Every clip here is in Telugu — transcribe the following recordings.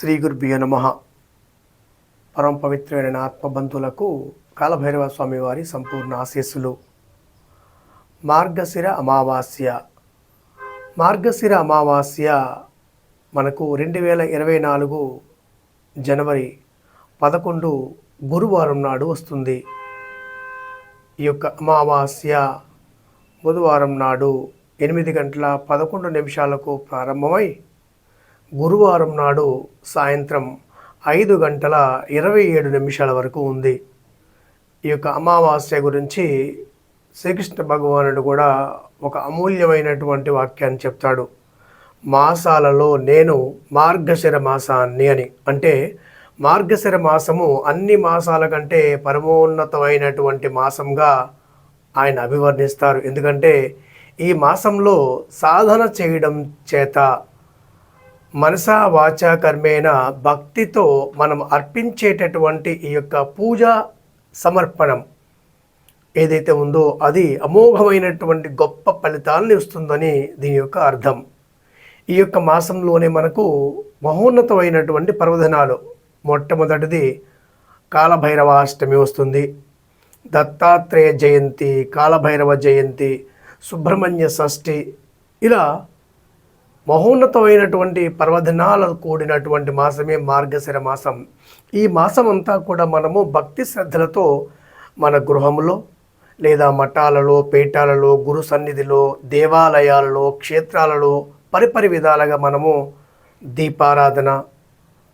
శ్రీ గురుభ్యో నమ. పరమ పవిత్రమైన ఆత్మబంధులకు కాలభైరవ స్వామి వారి సంపూర్ణ ఆశీస్సులు. మార్గశిర అమావాస్య. మార్గశిర అమావాస్య మనకు రెండు వేల ఇరవై నాలుగు జనవరి పదకొండు గురువారం నాడు వస్తుంది. ఈ యొక్క అమావాస్య బుధవారం నాడు ఎనిమిది గంటల పదకొండు నిమిషాలకు ప్రారంభమై గురువారం నాడు సాయంత్రం ఐదు గంటల ఇరవై ఏడు నిమిషాల వరకు ఉంది. ఈ యొక్క అమావాస్య గురించి శ్రీకృష్ణ భగవానుడు కూడా ఒక అమూల్యమైనటువంటి వాక్యాన్ని చెప్తాడు. మాసాలలో నేను మార్గశిర మాసాన్ని అని. అంటే మార్గశిర మాసము అన్ని మాసాల కంటే పరమోన్నతమైనటువంటి మాసంగా ఆయన అభివర్ణిస్తారు. ఎందుకంటే ఈ మాసంలో సాధన చేయడం చేత మనసా వాచా కర్మేణ భక్తితో మనం అర్పించేటటువంటి ఈ యొక్క పూజ సమర్పణం ఏదైతే ఉందో అది అమోఘమైనటువంటి గొప్ప ఫలితాలను ఇస్తుందని దీని యొక్క అర్థం. ఈ యొక్క మాసంలోనే మనకు మహోన్నతమైనటువంటి పర్వదినాలు. మొట్టమొదటిది కాలభైరవాష్టమి వస్తుంది. దత్తాత్రేయ జయంతి కాలభైరవ జయంతి సుబ్రహ్మణ్య షష్ఠి ఇలా మహోన్నతమైనటువంటి పర్వదినాలు కూడినటువంటి మాసమే మార్గశిర మాసం. ఈ మాసం అంతా కూడా మనము భక్తి శ్రద్ధలతో మన గృహంలో లేదా మఠాలలో పీఠాలలో గురు సన్నిధిలో దేవాలయాలలో క్షేత్రాలలో పరిపరి విధాలుగా మనము దీపారాధన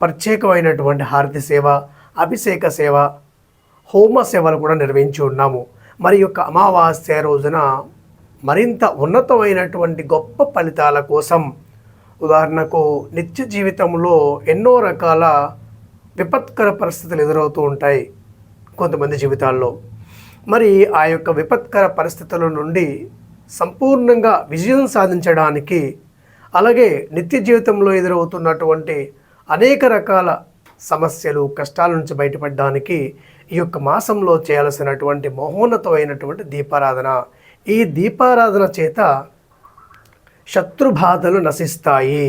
ప్రత్యేకమైనటువంటి హారతి సేవ అభిషేక సేవ హోమ సేవలు కూడా నిర్వహించి ఉన్నాము. మరి యొక్క అమావాస్య రోజున మరింత ఉన్నతమైనటువంటి గొప్ప ఫలితాల కోసం ఉదాహరణకు నిత్య జీవితంలో ఎన్నో రకాల విపత్కర పరిస్థితులు ఎదురవుతూ ఉంటాయి కొంతమంది జీవితాల్లో. మరి ఆ యొక్క విపత్కర పరిస్థితుల నుండి సంపూర్ణంగా విజయం సాధించడానికి అలాగే నిత్య జీవితంలో ఎదురవుతున్నటువంటి అనేక రకాల సమస్యలు కష్టాల నుంచి బయటపడడానికి ఈ యొక్క మాసంలో చేయాల్సినటువంటి మహోన్నతమైనటువంటి దీపారాధన ఈ దీపారాధన చేత శత్రుబాధలు నశిస్తాయి.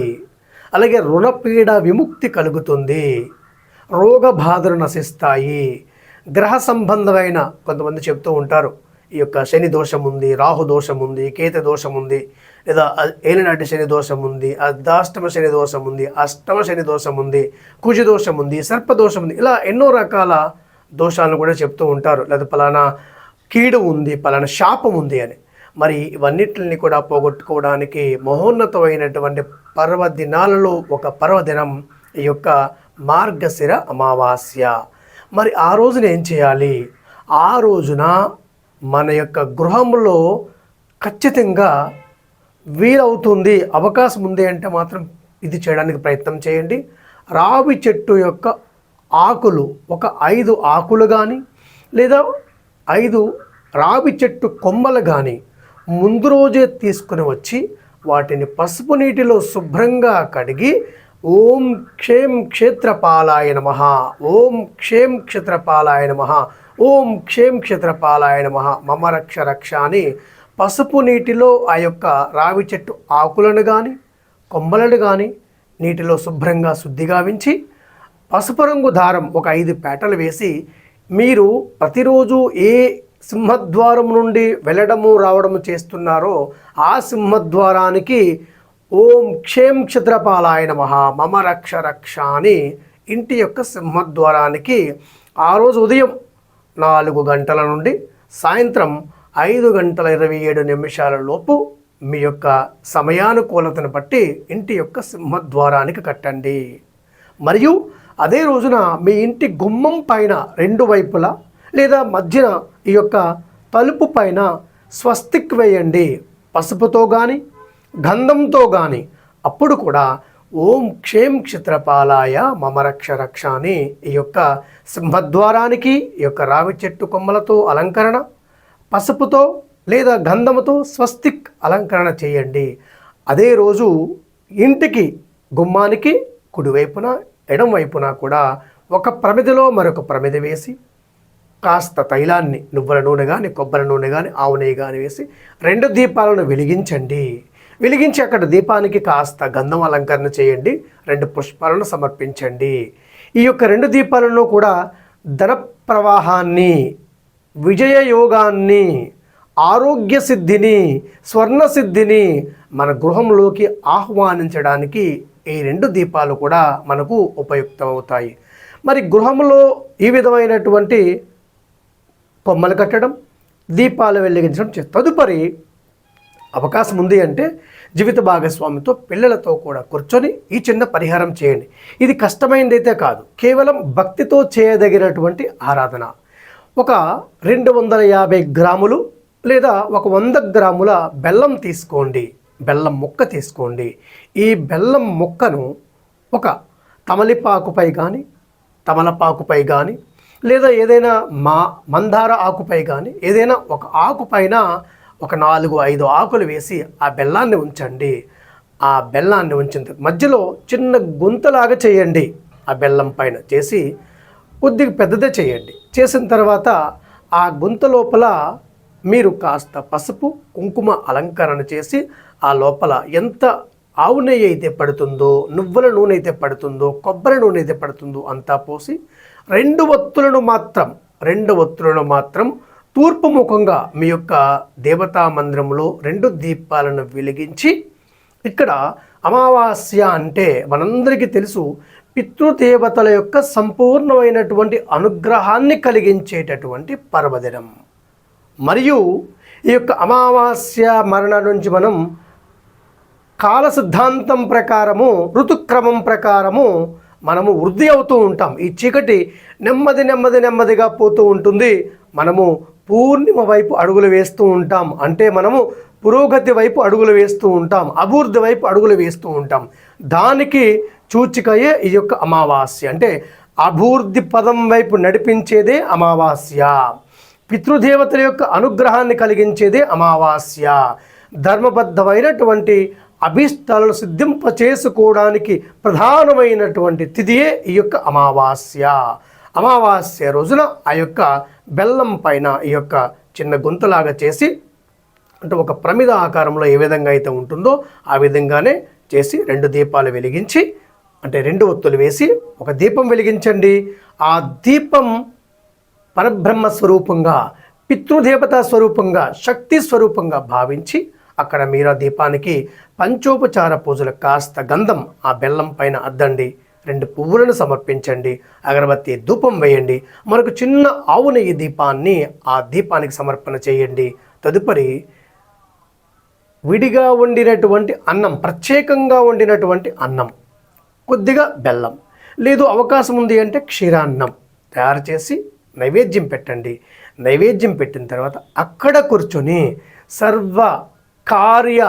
అలాగే రుణపీడ విముక్తి కలుగుతుంది. రోగ బాధలు నశిస్తాయి. గ్రహ సంబంధమైన కొంతమంది చెప్తూ ఉంటారు. ఈ యొక్క శని దోషం ఉంది రాహు దోషం ఉంది కేత దోషం ఉంది లేదా ఏలినాటి శని దోషం ఉంది అర్ధాష్టమ శని దోషం ఉంది అష్టమ శని దోషం ఉంది కుజ దోషం ఉంది సర్ప దోషం ఉంది ఇలా ఎన్నో రకాల దోషాలను కూడా చెప్తూ ఉంటారు. లేదా ఫలానా కీడు ఉంది పలానా శాపం ఉంది అని. మరి ఇవన్నిటిని కూడా పోగొట్టుకోవడానికి మహోన్నతమైనటువంటి పర్వదినాలలో ఒక పర్వదినం ఈ యొక్క మార్గశిర అమావాస్య. మరి ఆ రోజున ఏం చేయాలి? ఆ రోజున మన యొక్క గృహంలో ఖచ్చితంగా వీలవుతుంది అవకాశం ఉంది అంటే మాత్రం ఇది చేయడానికి ప్రయత్నం చేయండి. రావి చెట్టు యొక్క ఆకులు ఒక ఐదు ఆకులు కానీ లేదా ఐదు రావి చెట్టు కొమ్మలు కానీ ముందు రోజే తీసుకుని వచ్చి వాటిని పసుపు నీటిలో శుభ్రంగా కడిగి ఓం క్షేం క్షేత్రపాలాయ నమ ఓం క్షేం క్షేత్రపాలాయ నమ ఓం క్షేం క్షేత్రపాలాయ నమ మమ రక్ష రక్ష అని పసుపు నీటిలో ఆ యొక్క రావి చెట్టు ఆకులను కానీ కొమ్మలను కానీ నీటిలో శుభ్రంగా శుద్ధిగావించి పసుపు రంగు దారం ఒక ఐదు పేటలు వేసి మీరు ప్రతిరోజు ఏ సింహద్వారం నుండి వెళ్ళడము రావడము చేస్తున్నారో ఆ సింహద్వారానికి ఓం క్షేం క్షత్రపాలాయ నమ మమ రక్ష రక్ష అని ఇంటి యొక్క సింహద్వారానికి ఆ రోజు ఉదయం నాలుగు గంటల నుండి సాయంత్రం ఐదు గంటల ఇరవై ఏడు నిమిషాల లోపు మీ యొక్క సమయానుకూలతను బట్టి ఇంటి యొక్క సింహద్వారానికి కట్టండి. మరియు అదే రోజున మీ ఇంటి గుమ్మం పైన రెండు వైపులా లేదా మధ్యన ఈ యొక్క తలుపు పైన స్వస్తిక్ వేయండి. పసుపుతో కానీ గంధంతో కానీ అప్పుడు కూడా ఓం క్షేం క్షిత్రపాలాయ మమ రక్ష రక్ష అని ఈ యొక్క సింహద్వారానికి ఈ యొక్క రావి చెట్టు కొమ్మలతో అలంకరణ పసుపుతో లేదా గంధముతో స్వస్తిక్ అలంకరణ చేయండి. అదే రోజు ఇంటికి గుమ్మానికి కుడివైపున ఎడం వైపున కూడా ఒక ప్రమిదిలో మరొక ప్రమిది వేసి కాస్త తైలాన్ని నువ్వుల నూనె కానీ కొబ్బరి నూనె కానీ ఆవు నెయ్యి కానీ వేసి రెండు దీపాలను వెలిగించండి. వెలిగించి అక్కడ దీపానికి కాస్త గంధం అలంకరణ చేయండి. రెండు పుష్పాలను సమర్పించండి. ఈ యొక్క రెండు దీపాలను కూడా ధన ప్రవాహాన్ని విజయ యోగాన్ని ఆరోగ్య సిద్ధిని స్వర్ణ సిద్ధిని మన గృహంలోకి ఆహ్వానించడానికి ఈ రెండు దీపాలు కూడా మనకు ఉపయుక్తమవుతాయి. మరి గృహంలో ఈ విధమైనటువంటి కొమ్మలు కట్టడం దీపాలు వెలిగించడం తదుపరి అవకాశం ఉంది అంటే జీవిత భాగస్వామితో పిల్లలతో కూడా కూర్చొని ఈ చిన్న పరిహారం చేయండి. ఇది కష్టమైనదైతే కాదు కేవలం భక్తితో చేయదగినటువంటి ఆరాధన. ఒక రెండు వందల యాభై గ్రాములు లేదా ఒక వంద గ్రాముల బెల్లం తీసుకోండి బెల్లం ముక్క తీసుకోండి. ఈ బెల్లం ముక్కను ఒక తమలిపాకుపై కానీ తమలపాకుపై కానీ లేదా ఏదైనా మా మందార ఆకుపై కానీ ఏదైనా ఒక ఆకుపైన ఒక నాలుగు ఐదు ఆకులు వేసి ఆ బెల్లాన్ని ఉంచండి. ఆ బెల్లాన్ని ఉంచిన మధ్యలో చిన్న గుంతలాగా చేయండి ఆ బెల్లం పైన చేసి కొద్దిగా పెద్దదే చేయండి. చేసిన తర్వాత ఆ గుంత లోపల మీరు కాస్త పసుపు కుంకుమ అలంకరణ చేసి ఆ లోపల ఎంత ఆవు నెయ్యి అయితే పడుతుందో నువ్వుల నూనె అయితే పడుతుందో కొబ్బరి నూనె అయితే పడుతుందో అంతా పోసి రెండు ఒత్తులను మాత్రం రెండు ఒత్తులను మాత్రం తూర్పు ముఖంగా మీ యొక్క దేవతా మందిరంలో రెండు దీపాలను వెలిగించి ఇక్కడ అమావాస్య అంటే మనందరికీ తెలుసు పితృదేవతల యొక్క సంపూర్ణమైనటువంటి అనుగ్రహాన్ని కలిగించేటటువంటి పర్వదినం. మరియు ఈ యొక్క అమావాస్య మరణ నుంచి మనం కాల సిద్ధాంతం ప్రకారము ఋతుక్రమం ప్రకారము మనము వృద్ధి అవుతూ ఉంటాం. ఈ చీకటి నెమ్మది నెమ్మది నెమ్మదిగా పోతూ ఉంటుంది. మనము పూర్ణిమ వైపు అడుగులు వేస్తూ ఉంటాం. అంటే మనము పురోగతి వైపు అడుగులు వేస్తూ ఉంటాం. అభివృద్ధి వైపు అడుగులు వేస్తూ ఉంటాం. దానికి సూచికయే ఈ యొక్క అమావాస్య. అంటే అభివృద్ధి పదం వైపు నడిపించేదే అమావాస్య. పితృదేవతల యొక్క అనుగ్రహాన్ని కలిగించేదే అమావాస్య. ధర్మబద్ధమైనటువంటి అభిష్టాలను సిద్ధింప చేసుకోవడానికి ప్రధానమైనటువంటి తిథియే ఈ యొక్క అమావాస్య. అమావాస్య రోజున ఆ యొక్క బెల్లం పైన ఈ యొక్క చిన్న గొంతులాగా చేసి అంటే ఒక ప్రమిద ఆకారంలో ఏ విధంగా అయితే ఉంటుందో ఆ విధంగానే చేసి రెండు దీపాలు వెలిగించి అంటే రెండు ఒత్తులు వేసి ఒక దీపం వెలిగించండి. ఆ దీపం పరబ్రహ్మ స్వరూపంగా పితృదేవతా స్వరూపంగా శక్తి స్వరూపంగా భావించి అక్కడ మీరు ఆ దీపానికి పంచోపచార పూజలు కాస్త గంధం ఆ బెల్లం పైన అద్దండి. రెండు పువ్వులను సమర్పించండి. అగరబత్తి ధూపం వేయండి. మనకు చిన్న ఆవు నెయ్యి దీపాన్ని ఆ దీపానికి సమర్పణ చేయండి. తదుపరి విడిగా వండినటువంటి అన్నం ప్రత్యేకంగా వండినటువంటి అన్నం కొద్దిగా బెల్లం. లేదు అవకాశం ఉంది అంటే క్షీరాన్నం తయారు చేసి నైవేద్యం పెట్టండి. నైవేద్యం పెట్టిన తర్వాత అక్కడ కూర్చొని సర్వ కార్య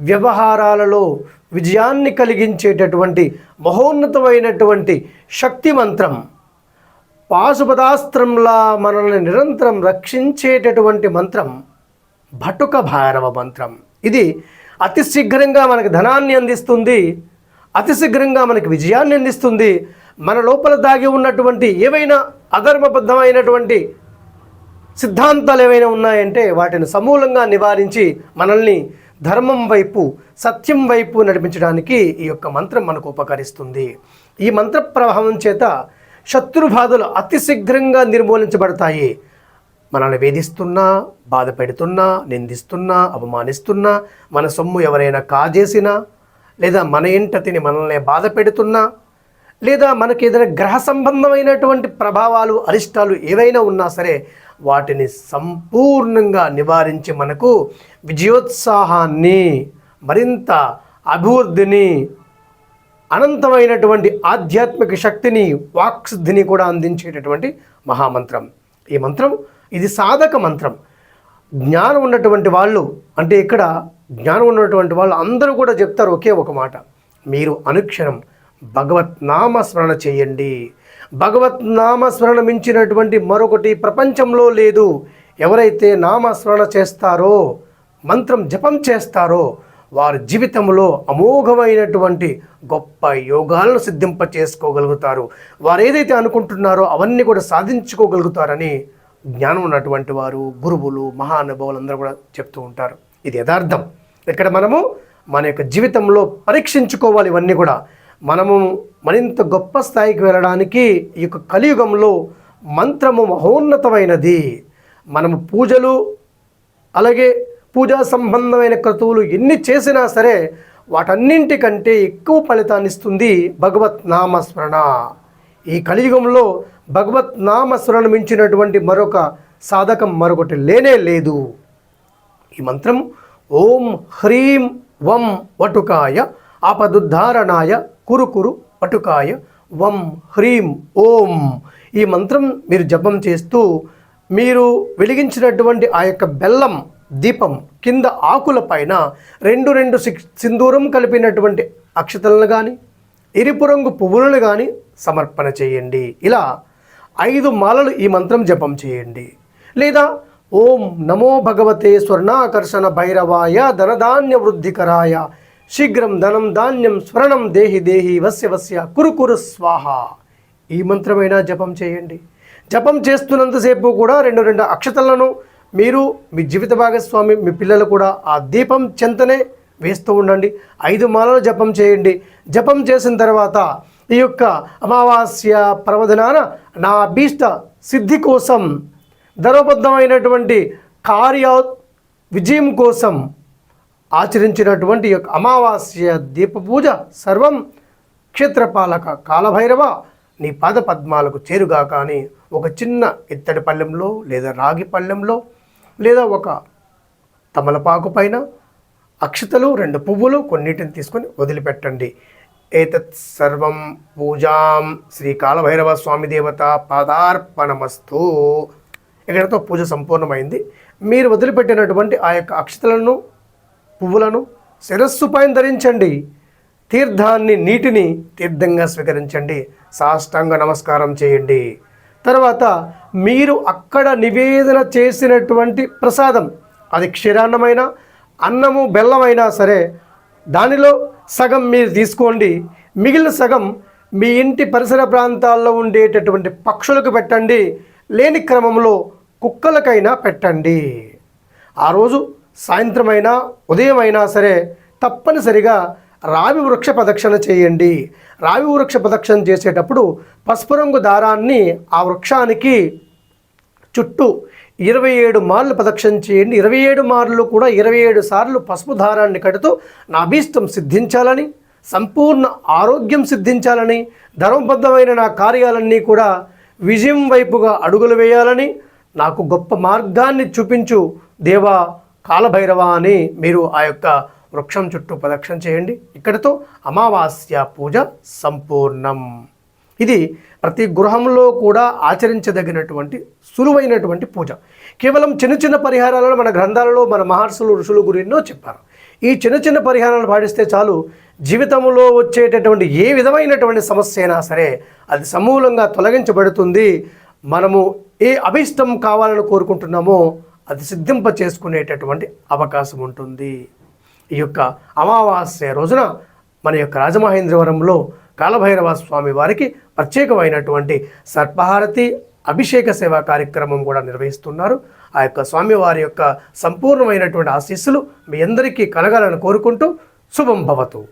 వ్యవహారాలలో విజయాన్ని కలిగించేటటువంటి మహోన్నతమైనటువంటి శక్తి మంత్రం పాశుపదాస్త్రంలా మనల్ని నిరంతరం రక్షించేటటువంటి మంత్రం భటుక భారవ మంత్రం. ఇది అతి శీఘ్రంగా మనకు ధనాన్ని అందిస్తుంది అతి శీఘ్రంగా మనకి విజయాన్ని అందిస్తుంది. మన లోపల దాగి ఉన్నటువంటి ఏవైనా అధర్మబద్ధమైనటువంటి సిద్ధాంతాలు ఏవైనా ఉన్నాయంటే వాటిని సమూలంగా నివారించి మనల్ని ధర్మం వైపు సత్యం వైపు నడిపించడానికి ఈ యొక్క మంత్రం మనకు ఉపకరిస్తుంది. ఈ మంత్ర ప్రభావం చేత శత్రుబాధలు అతి శీఘ్రంగా నిర్మూలించబడతాయి. మనల్ని వేధిస్తున్నా బాధ పెడుతున్నా నిందిస్తున్నా అవమానిస్తున్నా మన సొమ్ము ఎవరైనా కాజేసినా లేదా మన ఇంట తిని మనల్ని బాధ పెడుతున్నా లేదా మనకి ఏదైనా గ్రహ సంబంధమైనటువంటి ప్రభావాలు అరిష్టాలు ఏవైనా ఉన్నా సరే వాటిని సంపూర్ణంగా నివారించి మనకు విజయోత్సాహాన్ని మరింత అభివృద్ధిని అనంతమైనటువంటి ఆధ్యాత్మిక శక్తిని వాక్సిద్ధిని కూడా అందించేటటువంటి మహామంత్రం. ఈ మంత్రం ఇది సాధక మంత్రం. జ్ఞానం ఉన్నటువంటి వాళ్ళు అంటే ఇక్కడ జ్ఞానం ఉన్నటువంటి వాళ్ళు అందరూ కూడా చెప్తారు ఒకే ఒక మాట. మీరు అనుక్షణం భగవత్ నామస్మరణ చేయండి. భగవత్ నామస్మరణ మించినటువంటి మరొకటి ప్రపంచంలో లేదు. ఎవరైతే నామస్మరణ చేస్తారో మంత్రం జపం చేస్తారో వారి జీవితంలో అమోఘమైనటువంటి గొప్ప యోగాలను సిద్ధింప చేసుకోగలుగుతారు వారు ఏదైతే అనుకుంటున్నారో అవన్నీ కూడా సాధించుకోగలుగుతారని జ్ఞానం ఉన్నటువంటి వారు గురువులు మహానుభావులు అందరూ కూడా చెప్తూ ఉంటారు. ఇది యథార్థం. ఇక్కడ మనము మన యొక్క జీవితంలో పరీక్షించుకోవాలి ఇవన్నీ కూడా. మనము మరింత గొప్ప స్థాయికి వెళ్ళడానికి ఈ యొక్క కలియుగంలో మంత్రము మహోన్నతమైనది. మనము పూజలు అలాగే పూజా సంబంధమైన క్రతువులు ఎన్ని చేసినా సరే వాటన్నింటికంటే ఎక్కువ ఫలితాన్ని ఇస్తుంది భగవత్ నామస్మరణ. ఈ కలియుగంలో భగవత్ నామస్మరణ మించినటువంటి మరొక సాధకం మరొకటి లేనే లేదు. ఈ మంత్రం ఓం హ్రీం వం వటుకాయ ఆపదుద్ధారణాయ కురుకురు పటుకాయ వం హ్రీం ఓం. ఈ మంత్రం మీరు జపం చేస్తూ మీరు వెలిగించినటువంటి ఆ యొక్క బెల్లం దీపం కింద ఆకుల పైన రెండు రెండు సింధూరం కలిపినటువంటి అక్షతలను కానీ ఎరుపు రంగు పువ్వులను కానీ సమర్పణ చేయండి. ఇలా ఐదు మాలలు ఈ మంత్రం జపం చేయండి. లేదా ఓం నమో భగవతే స్వర్ణాకర్షణ భైరవాయ ధనధాన్య వృద్ధికరాయ శీఘ్రం ధనం ధాన్యం స్వర్ణం దేహి దేహి వస్య వస్య కురు కురు స్వాహ. ఈ మంత్రమైనా జపం చేయండి. జపం చేస్తున్నంతసేపు కూడా రెండు రెండు అక్షతలను మీరు మీ జీవిత భాగస్వామి మీ పిల్లలు కూడా ఆ దీపం చెంతనే వేస్తూ ఉండండి. ఐదు మాలలు జపం చేయండి. జపం చేసిన తర్వాత ఈ యొక్క అమావాస్య ప్రవదనాన నా అభీష్ట సిద్ధి కోసం ధర్మబద్ధమైనటువంటి కార్య విజయం కోసం ఆచరించినటువంటి యొక్క అమావాస్య దీప పూజ సర్వం క్షేత్రపాలక కాలభైరవ నీ పాద పద్మాలకు చేరుగా కానీ ఒక చిన్న ఇత్తడి పళ్ళెంలో లేదా రాగి పళ్ళెంలో లేదా ఒక తమలపాకు పైన అక్షతలు రెండు పువ్వులు కొన్నిటిని తీసుకొని వదిలిపెట్టండి. ఏతత్ సర్వం పూజాం శ్రీ కాలభైరవ స్వామి దేవత పాదార్పణమస్తు. ఇక్కడతో పూజ సంపూర్ణమైంది. మీరు వదిలిపెట్టినటువంటి ఆ యొక్క అక్షతలను పువ్వులను శిరస్సు పైన ధరించండి. తీర్థాన్ని నీటిని తీర్థంగా స్వీకరించండి. సాష్టాంగ నమస్కారం చేయండి. తర్వాత మీరు అక్కడ నివేదన చేసినటువంటి ప్రసాదం అది క్షీరాన్నమైన అన్నము బెల్లమైనా సరే దానిలో సగం మీరు తీసుకోండి. మిగిలిన సగం మీ ఇంటి పరిసర ప్రాంతాల్లో ఉండేటటువంటి పక్షులకు పెట్టండి. లేని క్రమంలో కుక్కలకైనా పెట్టండి. ఆ రోజు సాయంత్రమైనా ఉదయమైనా సరే తప్పనిసరిగా రావి వృక్ష ప్రదక్షిణ చేయండి. రావి వృక్ష ప్రదక్షిణ చేసేటప్పుడు పసుపు రంగు దారాన్ని ఆ వృక్షానికి చుట్టూ ఇరవై ఏడు మార్లు ప్రదక్షిణ చేయండి. ఇరవై ఏడు మార్లు కూడా ఇరవై ఏడు సార్లు పసుపు దారాన్ని కడుతూ నా అభీష్టం సిద్ధించాలని సంపూర్ణ ఆరోగ్యం సిద్ధించాలని ధర్మబద్ధమైన నా కార్యాలన్నీ కూడా విజయం వైపుగా అడుగులు వేయాలని నాకు గొప్ప మార్గాన్ని చూపించు దేవా కాలభైరవ అని మీరు ఆ యొక్క వృక్షం చుట్టూ ప్రదక్షిణ చేయండి. ఇక్కడితో అమావాస్య పూజ సంపూర్ణం. ఇది ప్రతి గృహంలో కూడా ఆచరించదగినటువంటి సులువైనటువంటి పూజ. కేవలం చిన్న చిన్న పరిహారాలను మన గ్రంథాలలో మన మహర్షులు ఋషులు గురిన్నో చెప్పారు. ఈ చిన్న చిన్న పరిహారాలను పాటిస్తే చాలు జీవితంలో వచ్చేటటువంటి ఏ విధమైనటువంటి సమస్య అయినా సరే అది సమూలంగా తొలగించబడుతుంది. మనము ఏ అభిష్టం కావాలని కోరుకుంటున్నామో అది సిద్ధింప చేసుకునేటటువంటి అవకాశం ఉంటుంది. ఈ యొక్క అమావాస్య రోజున మన యొక్క రాజమహేంద్రవరంలో కాలభైరవ స్వామి వారికి ప్రత్యేకమైనటువంటి సర్పహారతి అభిషేక సేవా కార్యక్రమం కూడా నిర్వహిస్తున్నారు. ఆ యొక్క స్వామివారి యొక్క సంపూర్ణమైనటువంటి ఆశీస్సులు మీ అందరికీ కలగాలని కోరుకుంటూ శుభం భవతు.